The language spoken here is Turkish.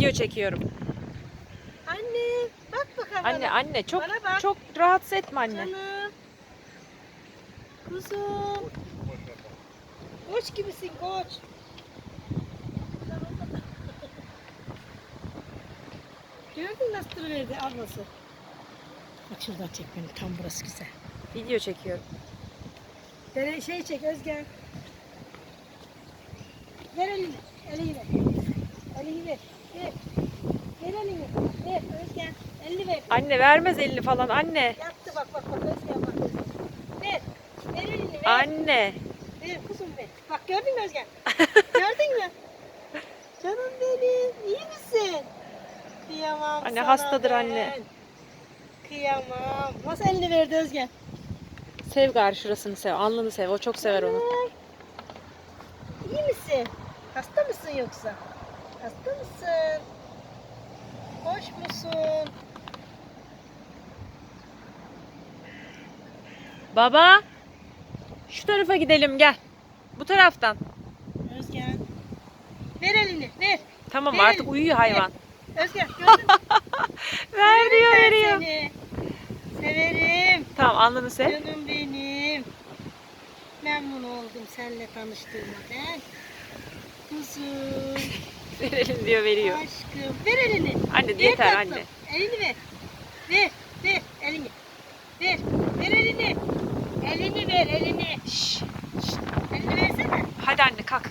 Video çekiyorum. Anne bak bakalım Anne anne çok Bana bak. çok rahatsız etme anne. Canım. Kuzum. Koç gibisin koç. Gördün nasıl verdi ablası? Bak şuradan çek beni tam burası güzel. Video çekiyorum. Dere şey çek Özgen. Ver elini. Ver. Elini ver. Ver. Ver elini. Ver Özgen. Elini ver. Anne vermez elini falan anne. Yaptı bak bak bak Özgen bak Özgen. Ver. Ver elini ver. Anne. Ver kuzum ver. Bak gördün mü Özgen? gördün mü? Canım benim. iyi misin? Kıyamam Anne, sana hastadır ben. anne. Kıyamam. Nasıl elini verdi Özgen? Sev gari şurasını sev. Alnını sev. O çok sever onu. İyi misin? Hasta mısın yoksa? Hasta mısın? Hoş musun? Baba. Şu tarafa gidelim gel. Bu taraftan. Özgen. Ver elini, ver. Tamam Ver. artık uyuyor hayvan. Özgen, gördün mü? Ver diyor veriyor. seni. Severim. Tamam alnını sev. Canım benim. Memnun oldum seninle tanıştığıma ben. Kuzum, Verelim diyor veriyor. aşkım. Ver elini. Anne Ver yeter tatlım. anne. Elini ver. Ver, ver elini. Ver, ver elini. Elini ver, elini. Şş, Elini versene. hadi anne kalk.